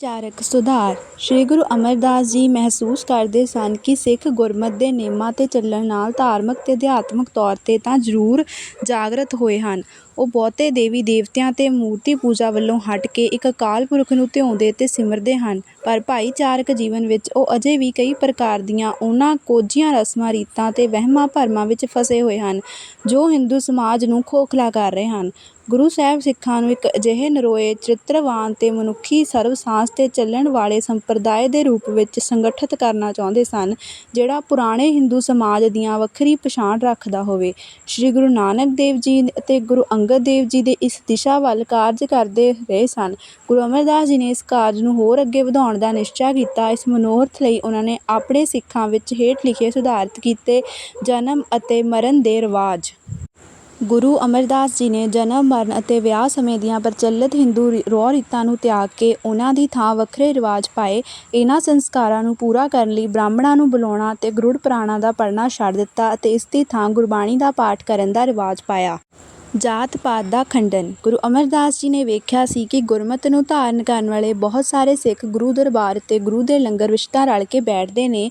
ਚਾਰਕ ਸੁਧਾਰ। ਸ੍ਰੀ ਗੁਰੂ ਅਮਰਦਾਸ ਜੀ ਮਹਿਸੂਸ ਕਰਦੇ ਸਨ ਕਿ ਸਿੱਖ ਗੁਰਮਤਿ ਦੇ ਨੇਮਾਂ 'ਤੇ ਚੱਲਣ ਨਾਲ ਧਾਰਮਿਕ ਤੇ ਅਧਿਆਤਮਿਕ ਤੌਰ 'ਤੇ ਤਾਂ ਜ਼ਰੂਰ ਜਾਗਰਤ ਹੋਏ ਹਨ। ਉਹ ਬਹੁਤੇ ਦੇਵੀ ਦੇਵਤਿਆਂ ਤੇ ਮੂਰਤੀ ਪੂਜਾ ਵੱਲੋਂ ਹਟ ਕੇ ਇੱਕ ਅਕਾਲ ਪੁਰਖ ਨੂੰ ਧਿਆਉਂਦੇ ਤੇ ਸਿਮਰਦੇ ਹਨ। ਪਰ ਭਾਈਚਾਰਕ ਜੀਵਨ ਵਿੱਚ ਉਹ ਅਜੇ ਵੀ ਕਈ ਪ੍ਰਕਾਰ ਦੀਆਂ ਉਹਨਾਂ ਕੋਝੀਆਂ ਰਸਮਾਂ, ਰੀਤਾਂ ਤੇ ਵਹਿਮਾਂ ਭਰਮਾਂ ਵਿੱਚ ਫਸੇ ਹੋਏ ਹਨ, ਜੋ ਹਿੰਦੂ ਸਮਾਜ ਨੂੰ ਖੋਖਲਾ ਕਰ ਰਹੇ ਹਨ। ਗੁਰੂ ਸਾਹਿਬ ਸਿੱਖਾਂ ਨੂੰ ਇੱਕ ਅਜਿਹੇ ਨਰੋਏ, ਚਰਿੱਤਰਵਾਨ ਤੇ ਮਨੁੱਖੀ ਸਰਵ ਸਾਂਸ 'ਤੇ ਚੱਲਣ ਵਾਲੇ ਸੰਪਰਦਾਇ ਦੇ ਰੂਪ ਵਿੱਚ ਸੰਗਠਿਤ ਕਰਨਾ ਚਾਹੁੰਦੇ ਸਨ, ਜਿਹੜਾ ਪੁਰਾਣੇ ਹਿੰਦੂ ਸਮਾਜ ਦੀਆਂ ਵੱਖਰੀ ਪਛਾਣ ਰੱਖਦਾ ਹੋਵੇ। ਸ੍ਰੀ ਗੁਰੂ ਨਾਨਕ ਦੇਵ ਜੀ ਅਤੇ ਗੁਰੂ ਅੰਗਦ ਦੇਵ ਜੀ ਦੇ ਇਸ ਦਿਸ਼ਾ ਵੱਲ ਕਾਰਜ ਕਰਦੇ ਰਹੇ ਸਨ। ਗੁਰੂ ਅਮਰਦਾਸ ਜੀ ਨੇ ਇਸ ਕਾਰਜ ਨੂੰ ਹੋਰ ਅੱਗੇ ਵਧਾਉਣ ਦਾ ਨਿਸ਼ਚਾ ਕੀਤਾ। ਇਸ ਮਨੋਰਥ ਲਈ ਉਹਨਾਂ ਨੇ ਆਪਣੇ ਸਿੱਖਾਂ ਵਿੱਚ ਹੇਠ ਲਿਖੇ ਸੁਧਾਰਿਤ ਕੀਤੇ ਜਨਮ ਅਤੇ ਮਰਨ ਦੇ ਰਿਵਾਜ। ਗੁਰੂ ਅਮਰਦਾਸ ਜੀ ਨੇ ਜਨਮ, ਮਰਨ ਅਤੇ ਵਿਆਹ ਸਮੇਂ ਦੀਆਂ ਪ੍ਰਚਲਿਤ ਹਿੰਦੂ ਰੀ- ਰੀਤਾਂ ਨੂੰ ਤਿਆਗ ਕੇ ਉਹਨਾਂ ਦੀ ਥਾਂ ਵੱਖਰੇ ਰਿਵਾਜ ਪਾਏ। ਇਹਨਾਂ ਸੰਸਕਾਰਾਂ ਨੂੰ ਪੂਰਾ ਕਰਨ ਲਈ ਬ੍ਰਾਹਮਣਾਂ ਨੂੰ ਬੁਲਾਉਣਾ ਅਤੇ ਗਰੁੜ ਪੁਰਾਣਾਂ ਦਾ ਪੜ੍ਹਨਾ ਛੱਡ ਦਿੱਤਾ ਅਤੇ ਇਸ ਦੀ ਥਾਂ ਗੁਰਬਾਣੀ ਦਾ ਪਾਠ ਕਰਨ ਦਾ ਰਿਵਾਜ ਪਾਇਆ। ਜਾਤ ਪਾਤ ਦਾ ਖੰਡਨ। ਗੁਰੂ ਅਮਰਦਾਸ ਜੀ ਨੇ ਵੇਖਿਆ ਸੀ ਕਿ ਗੁਰਮਤਿ ਨੂੰ ਧਾਰਨ ਕਰਨ ਵਾਲੇ ਬਹੁਤ ਸਾਰੇ ਸਿੱਖ ਗੁਰੂ ਦਰਬਾਰ ਅਤੇ ਗੁਰੂ ਦੇ ਲੰਗਰ ਵਿੱਚ ਤਾਂ ਰਲ ਕੇ ਬੈਠਦੇ ਨੇ।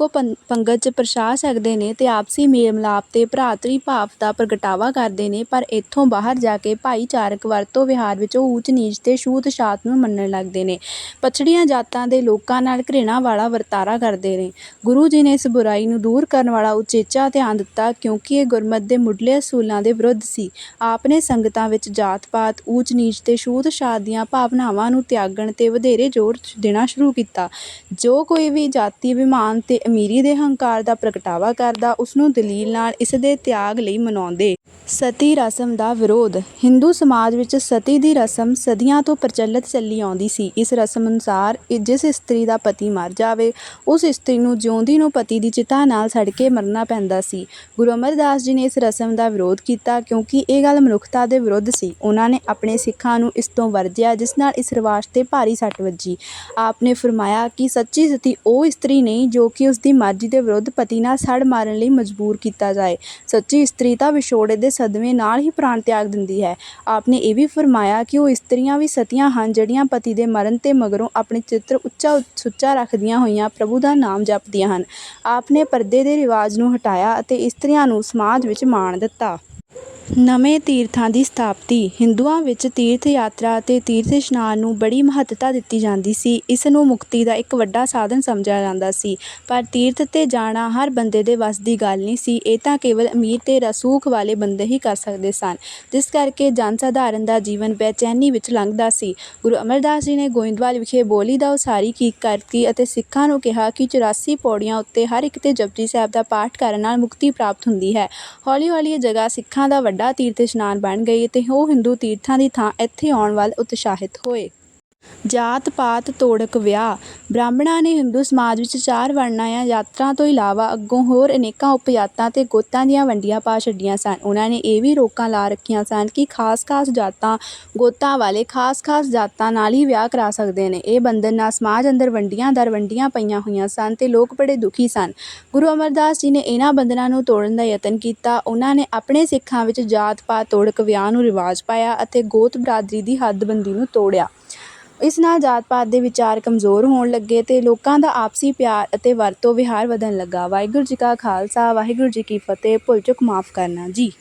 ਇੱਕੋ ਪੰਗਤ 'ਚ ਪ੍ਰਸ਼ਾ ਸਕਦੇ ਨੇ ਤੇ ਆਪਸੀ ਮੇਲ ਮਿਲਾਪ ਤੇ ਭਰਾਤਰੀ ਭਾਵ ਦਾ ਪ੍ਰਗਟਾਵਾ ਕਰਦੇ ਨੇ, ਪਰ ਇੱਥੋਂ ਬਾਹਰ ਜਾ ਕੇ ਭਾਈਚਾਰਕ ਵਰਤੋਂ ਵਿਹਾਰ ਵਿੱਚ ਉਹ ਊਚ ਨੀਚ ਤੇ ਛੂਤ ਛਾਤ ਨੂੰ ਮੰਨਣ ਲੱਗਦੇ ਨੇ। ਪਛੜੀਆਂ ਜਾਤਾਂ ਦੇ ਲੋਕਾਂ ਨਾਲ ਘ੍ਰਿਣਾ ਵਾਲਾ ਵਰਤਾਰਾ ਕਰਦੇ ਨੇ। ਗੁਰੂ ਜੀ ਨੇ ਇਸ ਬੁਰਾਈ ਨੂੰ ਦੂਰ ਕਰਨ ਵਾਲਾ ਉਚੇਚਾ ਧਿਆਨ ਦਿੱਤਾ ਕਿਉਂਕਿ ਇਹ ਗੁਰਮਤ ਦੇ ਮੁੱਢਲੇ ਅਸੂਲਾਂ ਦੇ ਵਿਰੁੱਧ ਸੀ। ਆਪ ਨੇ ਸੰਗਤਾਂ ਵਿੱਚ ਜਾਤ ਪਾਤ ਊਚ ਨੀਚ ਤੇ ਛੂਤ ਛਾਤ ਦੀਆਂ ਭਾਵਨਾਵਾਂ ਨੂੰ ਤਿਆਗਣ ਤੇ ਵਧੇਰੇ ਜ਼ੋਰ ਦੇਣਾ ਸ਼ੁਰੂ ਕੀਤਾ। ਜੋ ਕੋਈ ਵੀ ਜਾਤੀ ਅਭਿਮਾਨ ਤੇ ਅਮੀਰੀ ਦੇ ਹੰਕਾਰ ਦਾ ਪ੍ਰਗਟਾਵਾ ਕਰਦਾ ਉਸ ਨੂੰ ਦਲੀਲ ਨਾਲ ਇਸ ਦੇ ਤਿਆਗ ਲਈ ਮਨਾਉਂਦੇ। ਸਤੀ ਰਸਮ ਦਾ ਵਿਰੋਧ। ਹਿੰਦੂ ਸਮਾਜ ਵਿੱਚ ਸਤੀ ਦੀ ਰਸਮ ਸਦੀਆਂ ਤੋਂ ਪ੍ਰਚਲਿਤ ਚੱਲੀ ਆਉਂਦੀ ਸੀ। ਇਸ ਰਸਮ ਅਨੁਸਾਰ ਜਿਸ ਇਸਤਰੀ ਦਾ ਪਤੀ ਮਰ ਜਾਵੇ, ਉਸ ਇਸਤਰੀ ਨੂੰ ਜਿਉਂਦੀ ਨੂੰ ਪਤੀ ਦੀ ਚਿਤਾ ਨਾਲ ਸੜ ਕੇ ਮਰਨਾ ਪੈਂਦਾ ਸੀ। ਗੁਰੂ ਅਮਰਦਾਸ ਜੀ ਨੇ ਇਸ ਰਸਮ ਦਾ ਵਿਰੋਧ ਕੀਤਾ ਕਿਉਂਕਿ ਇਹ ਗੱਲ ਮਨੁੱਖਤਾ ਦੇ ਵਿਰੁੱਧ ਸੀ। ਉਹਨਾਂ ਨੇ ਆਪਣੇ ਸਿੱਖਾਂ ਨੂੰ ਇਸ ਤੋਂ ਵਰਜਿਆ, ਜਿਸ ਨਾਲ ਇਸ ਰਿਵਾਜ ਤੇ ਭਾਰੀ ਸੱਟ ਵੱਜੀ। ਆਪ ਨੇ ਫਰਮਾਇਆ ਕਿ ਸੱਚੀ ਸਤੀ ਉਹ ਇਸਤਰੀ ਨਹੀਂ ਜੋ ਕਿ ਉਸ ਦੀ ਮਰਜ਼ੀ ਦੇ ਵਿਰੁੱਧ ਪਤੀ ਨਾਲ ਸੜ ਮਾਰਨ ਲਈ ਮਜਬੂਰ ਕੀਤਾ ਜਾਏ। ਸੱਚੀ ਇਸਤਰੀ ਤਾਂ ਵਿਛੋੜੇ ਦੇ ਸਦਮੇ ਨਾਲ ਹੀ ਪ੍ਰਾਣ ਤਿਆਗ ਦਿੰਦੀ ਹੈ। ਆਪ ਨੇ ਇਹ ਵੀ ਫਰਮਾਇਆ ਕਿ ਉਹ ਇਸਤਰੀਆਂ ਵੀ ਸਤੀਆਂ ਹਨ ਜਿਹੜੀਆਂ ਪਤੀ ਦੇ ਮਰਨ ਤੇ ਮਗਰੋਂ ਆਪਣੇ ਚਿੱਤਰ ਉੱਚਾ ਸੁੱਚਾ ਰੱਖਦੀਆਂ ਹੋਈਆਂ ਪ੍ਰਭੂ ਦਾ ਨਾਮ ਜਪਦੀਆਂ ਹਨ। ਆਪ ਨੇ ਪਰਦੇ ਦੇ ਰਿਵਾਜ ਨੂੰ ਹਟਾਇਆ ਅਤੇ ਇਸਤਰੀਆਂ ਨੂੰ ਸਮਾਜ ਵਿੱਚ ਮਾਣ ਦਿੱਤਾ। ਨਵੇਂ ਤੀਰਥਾਂ ਦੀ ਸਥਾਪਤੀ ਹਿੰਦੂਆਂ ਵਿੱਚ ਤੀਰਥ ਯਾਤਰਾ ਅਤੇ ਤੀਰਥ ਇਸ਼ਨਾਨ ਨੂੰ ਬੜੀ ਮਹੱਤਤਾ ਦਿੱਤੀ ਜਾਂਦੀ ਸੀ। ਇਸ ਨੂੰ ਮੁਕਤੀ ਦਾ ਇੱਕ ਵੱਡਾ ਸਾਧਨ ਸਮਝਿਆ ਜਾਂਦਾ ਸੀ। ਪਰ ਤੀਰਥ ਤੇ ਜਾਣਾ ਹਰ ਬੰਦੇ ਦੇ ਵੱਸ ਦੀ ਗੱਲ ਨਹੀਂ ਸੀ। ਇਹ ਤਾਂ ਕੇਵਲ ਅਮੀਰ ਤੇ ਰਸੂਖ ਵਾਲੇ ਬੰਦੇ ਹੀ ਕਰ ਸਕਦੇ ਸਨ। ਜਿਸ ਕਰਕੇ ਜਨ ਸਾਧਾਰਨ ਦਾ ਜੀਵਨ ਬੇਚੈਨੀ ਵਿੱਚ ਲੰਘਦਾ ਸੀ। ਗੁਰੂ ਅਮਰਦਾਸ ਜੀ ਨੇ ਗੋਇੰਦਵਾਲ ਵਿਖੇ ਬੋਲੀ ਦਾ ਉਸਾਰੀ ਕੀ, ਕਰਤੀ ਅਤੇ ਸਿੱਖਾਂ ਨੂੰ ਕਿਹਾ ਕਿ 84 ਪੌੜੀਆਂ ਉੱਤੇ ਹਰ ਇੱਕ ਤੇ ਜਪਜੀ ਸਾਹਿਬ ਦਾ ਪਾਠ ਕਰਨ ਨਾਲ ਮੁਕਤੀ ਪ੍ਰਾਪਤ ਹੁੰਦੀ ਹੈ। ਹੌਲੀ ਹੌਲੀ ਇਹ ਜਗ੍ਹਾ ਸਿੱਖਾਂ ਦਾ ਵੱਡਾ ਵੱਡਾ ਤੀਰਥ ਇਸ਼ਨਾਨ ਬਣ ਗਈ ਅਤੇ ਉਹ ਹਿੰਦੂ ਤੀਰਥਾਂ ਦੀ ਥਾਂ ਇੱਥੇ ਆਉਣ ਵੱਲ ਉਤਸ਼ਾਹਿਤ ਹੋਏ। ਜਾਤ ਪਾਤ ਤੋੜਕ, ਵਿਆਹ। ਬ੍ਰਾਹਮਣਾਂ ਨੇ ਹਿੰਦੂ ਸਮਾਜ ਵਿੱਚ ਚਾਰ ਵਰਣਾਂ ਜਾਂ ਯਾਤਰਾ ਤੋਂ ਇਲਾਵਾ ਅੱਗੋਂ ਹੋਰ ਅਨੇਕਾਂ ਉਪਜਾਤਾਂ ਤੇ ਗੋਤਾਂ ਦੀਆਂ ਵੰਡੀਆਂ ਪਾ ਛੱਡੀਆਂ ਸਨ। ਉਹਨਾਂ ਨੇ ਇਹ ਵੀ ਰੋਕਾਂ ਲਾ ਰੱਖੀਆਂ ਸਨ ਕਿ ਖਾਸ-ਖਾਸ ਜਾਤਾਂ, ਗੋਤਾਂ ਵਾਲੇ ਖਾਸ-ਖਾਸ ਜਾਤਾਂ ਨਾਲ ਹੀ ਵਿਆਹ ਕਰਾ ਸਕਦੇ ਨੇ। ਇਹ ਬੰਧਨ ਨਾਲ ਸਮਾਜ ਅੰਦਰ ਵੰਡੀਆਂ ਦਰ ਵੰਡੀਆਂ ਪਈਆਂ ਹੋਈਆਂ ਸਨ ਤੇ ਲੋਕ ਬੜੇ ਦੁਖੀ ਸਨ। ਗੁਰੂ ਅਮਰਦਾਸ ਜੀ ਨੇ ਇਹਨਾਂ ਬੰਧਨਾਂ ਨੂੰ ਤੋੜਨ ਦਾ ਯਤਨ ਕੀਤਾ। ਉਹਨਾਂ ਨੇ ਆਪਣੇ ਸਿੱਖਾਂ ਵਿੱਚ ਜਾਤ ਪਾਤ ਤੋੜਕ, ਵਿਆਹ ਨੂੰ ਰਿਵਾਜ ਪਾਇਆ ਅਤੇ ਗੋਤ ਬਰਾਦਰੀ ਦੀ ਹੱਦਬੰਦੀ ਨੂੰ ਤੋੜਿਆ। ਇਸ ਨਾਲ ਜਾਤ ਪਾਤ ਦੇ ਵਿਚਾਰ ਕਮਜ਼ੋਰ ਹੋਣ ਲੱਗੇ ਅਤੇ ਲੋਕਾਂ ਦਾ ਆਪਸੀ ਪਿਆਰ ਅਤੇ ਵਰਤੋਂ ਵਿਹਾਰ ਵਧਣ ਲੱਗਾ। ਵਾਹਿਗੁਰੂ ਜੀ ਕਾ ਖਾਲਸਾ, ਵਾਹਿਗੁਰੂ ਜੀ ਕੀ ਫਤਿਹ। ਭੁੱਲ ਚੁੱਕ ਮਾਫ ਕਰਨਾ ਜੀ।